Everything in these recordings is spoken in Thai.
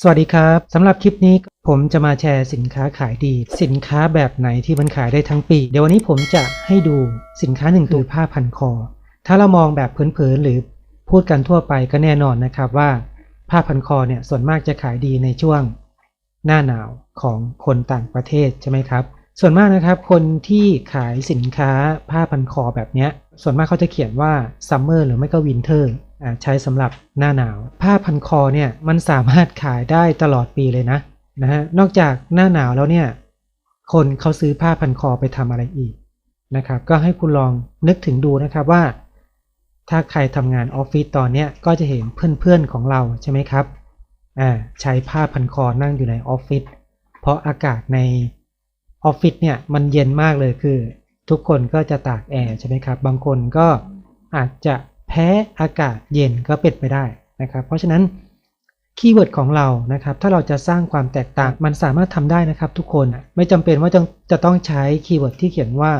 สวัสดีครับสำหรับคลิปนี้ผมจะมาแชร์สินค้าขายดี สินค้าแบบไหนที่มันขายได้ทั้งปี เดี๋ยววันนี้ผมจะให้ดูสินค้าหนึ่งตัวผ้าพันคอ ถ้าเรามองแบบเผินๆหรือพูดกันทั่วไปก็แน่นอนนะครับว่า ผ้าพันคอเนี่ยส่วนมากจะขายดีในช่วง หน้าหนาวของคนต่างประเทศใช่ไหมครับ ส่วนมากนะครับคนที่ขายสินค้าผ้าพันคอแบบเนี้ยส่วนมากเขาจะเขียนว่าซัมเมอร์หรือไม่ก็วินเทอร์ ใช้สำหรับหน้าหนาว ผ้าพันคอเนี่ยมันสามารถขายได้ตลอดปีเลยนะนะฮะนอกจากหน้าหนาวแล้วเนี่ยคนเขาซื้อผ้าพันคอไปทำอะไรอีกนะครับ ก็ให้คุณลองนึกถึงดูนะครับว่า ถ้าใครทำงานออฟฟิศตอนเนี้ยก็จะเห็นเพื่อนๆของเราใช่ไหมครับอ่าใช้ผ้าพันคอนั่งอยู่ในออฟฟิศเพราะอากาศในออฟฟิศเนี่ยมันเย็นมากเลยคือ ทุกคนก็จะตากแอร์ใช่ไหมครับ บางคนก็อาจจะ แพ้อากาศเย็นก็เป็นไปได้นะครับ เพราะฉะนั้นคีย์เวิร์ดของเรานะครับ ถ้าเราจะสร้างความแตกต่างมันสามารถทำได้นะครับ ทุกคนไม่จำเป็นว่าจะจะต้องใช้คีย์เวิร์ดที่เขียนว่า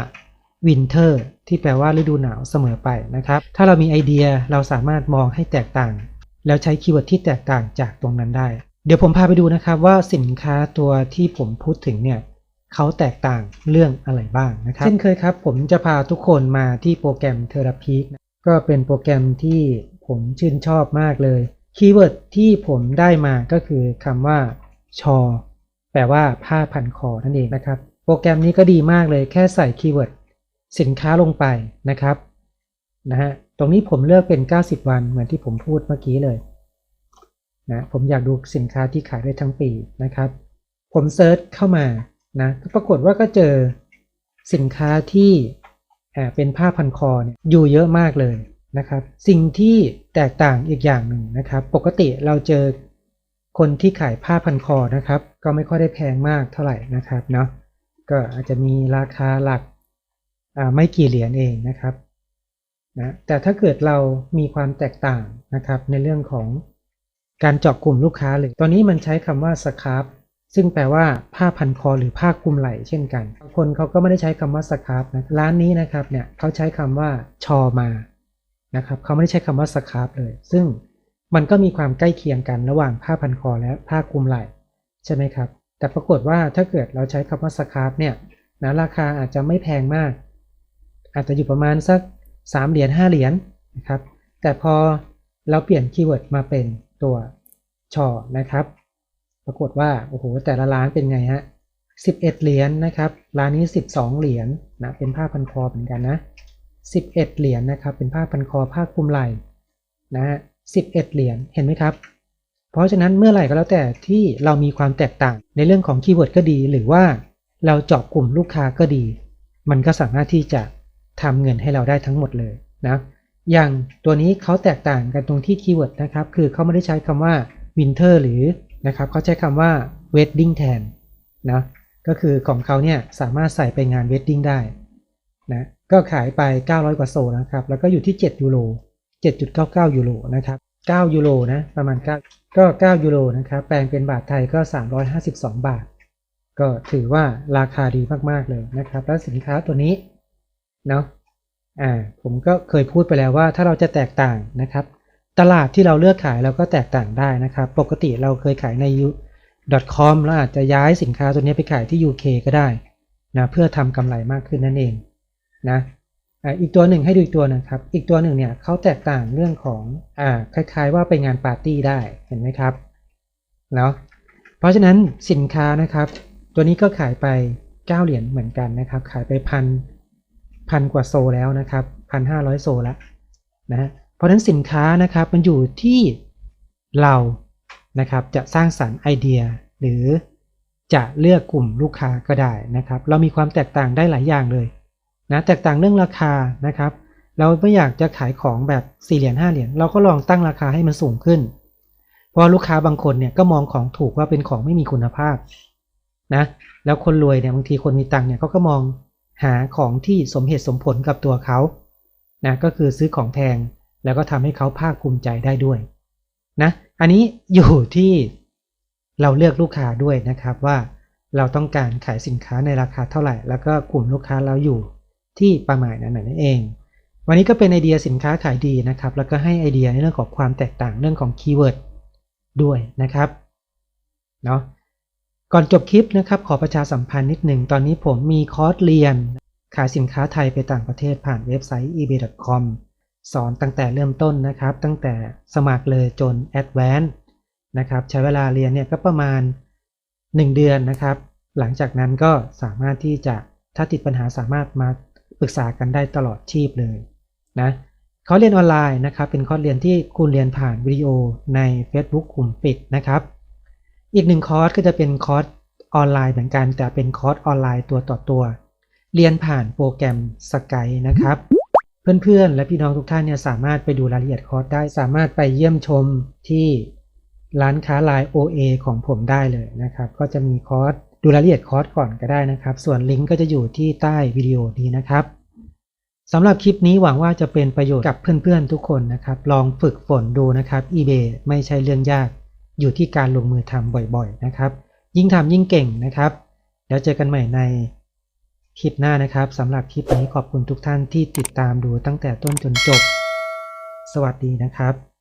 winter ที่แปลว่าฤดูหนาวเสมอไปนะครับ ถ้าเรามีไอเดียเราสามารถมองให้แตกต่าง แล้วใช้คีย์เวิร์ดที่แตกต่างจากตรงนั้นได้ เดี๋ยวผมพาไปดูนะครับว่าสินค้าตัวที่ผมพูดถึงเนี่ยเขาแตกต่างเรื่องอะไรบ้างนะครับ เช่นเคยครับ ผมจะพาทุกคนมาที่โปรแกรมเทอราพีก ก็เป็นโปรแกรมที่ผมชื่นชอบมากเลย คีย์เวิร์ดที่ผมได้มาก็คือคำว่าชอ แปลว่าผ้าพันคอนั่นเองนะครับ โปรแกรมนี้ก็ดีมากเลยแค่ใส่คีย์เวิร์ดสินค้าลงไปนะครับนะฮะตรงนี้ผมเลือกเป็น 90 วันเหมือนที่ผมพูดเมื่อกี้เลยนะผมอยากดูสินค้าที่ขายได้ทั้งปีนะครับ ผมเซิร์ชเข้ามานะปรากฏว่าก็เจอสินค้าที่ เป็นผ้าพันคอเนี่ยอยู่เยอะมากเลยนะครับ สิ่งที่แตกต่างอีกอย่างหนึ่งนะครับ ปกติเราเจอคนที่ขายผ้าพันคอนะครับ ก็ไม่ค่อยได้แพงมากเท่าไหร่นะครับเนาะก็อาจจะมีราคาหลักไม่กี่เหรียญเองนะครับนะแต่ถ้าเกิดเรามีความแตกต่างนะครับในเรื่องของการเจาะกลุ่มลูกค้าเลยตอนนี้มันใช้คำว่าสครับ ซึ่งแปลว่าผ้าพันคอหรือผ้าคลุมไหล่เช่นกันบางคนเขาก็ไม่ได้ใช้คำว่าสครับนะร้านนี้นะครับเนี่ยเขาใช้คำว่าชอมานะครับเขาไม่ได้ใช้คำว่าสครับเลย ซึ่งมันก็มีความใกล้เคียงกันระหว่างผ้าพันคอและผ้าคลุมไหล่ใช่ไหมครับ แต่ปรากฏว่าถ้าเกิดเราใช้คำว่าสครับเนี่ยนะราคาอาจจะไม่แพงมาก อาจจะอยู่ประมาณสัก 3 เหรียญ5เหรียญนะครับแต่พอเราเปลี่ยนคีย์เวิร์ดมาเป็นตัวชอนะครับ ปรากฏว่าโอ้โหแต่ละร้านเป็นไงฮะ11เหรียญนนะครับร้านนี้12เหรียญนนะเป็นผ้าพันคอเหมือนกันนะ11เหรียญนนะครับเป็นผ้าพันคอผ้าคลุมไหล่นะฮะ11เหรียญเห็นไหมครับ เพราะฉะนั้นเมื่อไหร่ก็แล้วแต่ที่เรามีความแตกต่างในเรื่องของคีย์เวิร์ดก็ดีหรือว่าเราเจาะกลุ่มลูกค้าก็ดี มันก็สามารถที่จะทำเงินให้เราได้ทั้งหมดเลยนะอย่างตัวนี้เขาแตกต่างกันตรงที่คีย์เวิร์ดนะครับ คือเขาไม่ได้ใช้คำว่า winter หรือ นะครับเขาใช้คำว่า wedding แทนนะก็คือของเขาเนี่ยสามารถใส่ไปงาน wedding ได้นะก็ขายไป 900 กว่าโซนะครับแล้วก็อยู่ที่ 7 ยูโร 7.99 ยูโรนะครับ 9 ยูโรนะประมาณ 9 ก็ 9 ยูโรนะครับแปลงเป็นบาทไทยก็ 352 บาท ก็ถือว่าราคาดีมาก ๆ เลยนะครับ แล้วสินค้าตัวนี้เนาะอ่าผมก็เคยพูดไปแล้วว่าถ้าเราจะแตกต่างนะครับ ตลาดที่เราเลือกขายเราก็แตกต่างได้นะครับ ปกติเราเคยขายใน .com แล้วอาจจะย้ายสินค้าตัวนี้ไปขายที่ UK ก็ได้นะเพื่อทำกำไรมากขึ้นนั่นเองนะอีกตัวหนึ่งให้ดูอีกตัวนะครับ อีกตัวหนึ่งเนี่ยเขาแตกต่างเรื่องของอ่าคล้าย ๆ ว่าไปงานปาร์ตี้ได้เห็นไหมครับเนาะเพราะฉะนั้นสินค้านะครับ ตัวนี้ก็ขายไป 9 เหรียญเหมือนกันนะครับ ขายไปพันพันกว่าโซแล้วนะครับพันห้าร้อยโซแล้วนะ เพราะฉะนั้นสินค้านะครับมันอยู่ที่เรานะครับจะสร้างสรรค์ไอเดีย หรือจะเลือกกลุ่มลูกค้าก็ได้นะครับ เรามีความแตกต่างได้หลายอย่างเลยนะแตกต่างเรื่องราคานะครับ เราไม่อยากจะขายของแบบ4เหรียญ5เหรียญเราก็ลองตั้งราคาให้มันสูงขึ้น เพราะลูกค้าบางคนเนี่ยก็มองของถูกว่าเป็นของไม่มีคุณภาพนะแล้วคนรวยเนี่ยบางทีคนมีตังค์เนี่ยเขาก็มองหาของที่สมเหตุสมผลกับตัวเขานะก็คือซื้อของแพง แล้วก็ทำให้เขาภาคภูมิใจได้ด้วยนะอันนี้อยู่ที่เราเลือกลูกค้าด้วยนะครับว่าเราต้องการขายสินค้าในราคาเท่าไหร่ แล้วก็กลุ่มลูกค้าเราอยู่ที่ประมาณนั้นนั่นเอง วันนี้ก็เป็นไอเดียสินค้าขายดีนะครับ แล้วก็ให้ไอเดียในเรื่องของความแตกต่างเรื่องของคีย์เวิร์ดด้วยนะครับเนาะก่อนจบคลิปนะครับ ขอประชาสัมพันธ์นิดหนึ่งตอนนี้ผมมีคอร์สเรียน ขายสินค้าไทยไปต่างประเทศผ่านเว็บไซต์ ebay.com สอนตั้งแต่เริ่มต้นนะครับ ตั้งแต่สมัครเลยจน Advanced นะครับใช้เวลาเรียนเนี่ยก็ประมาณ 1 เดือนนะครับ หลังจากนั้นก็สามารถที่จะถ้าติดปัญหาสามารถมาปรึกษากันได้ตลอดชีพเลยนะคอร์สเรียนออนไลน์นะครับ เป็นคอร์สเรียนที่คุณเรียนผ่านวิดีโอใน Facebook กลุ่มปิดนะครับ อีกหนึ่งคอร์สก็จะเป็นคอร์สออนไลน์เหมือนกันแต่เป็นคอร์สออนไลน์ตัวต่อตัว เรียนผ่านโปรแกรมสกายนะครับ เพื่อนๆ และพี่น้องทุกท่านเนี่ยสามารถไปดูรายละเอียดคอร์สได้ สามารถไปเยี่ยมชมที่ร้านค้าไลน์ OA ของผมได้เลยนะครับ ก็จะมีคอร์สดูรายละเอียดคอร์สก่อนก็ได้นะครับ ส่วนลิงก์ก็จะอยู่ที่ใต้วิดีโอนี้นะครับสำหรับคลิปนี้หวังว่าจะเป็นประโยชน์กับเพื่อนๆทุกคนนะครับ ลองฝึกฝนดูนะครับ eBay ไม่ใช่เรื่องยากอยู่ที่การลงมือทำบ่อยๆนะครับ ยิ่งทำยิ่งเก่งนะครับ แล้วเจอกันใหม่ใน คลิปหน้านะครับสำหรับคลิปนี้ขอบคุณทุกท่านที่ติดตามดูตั้งแต่ต้นจนจบ สวัสดีนะครับ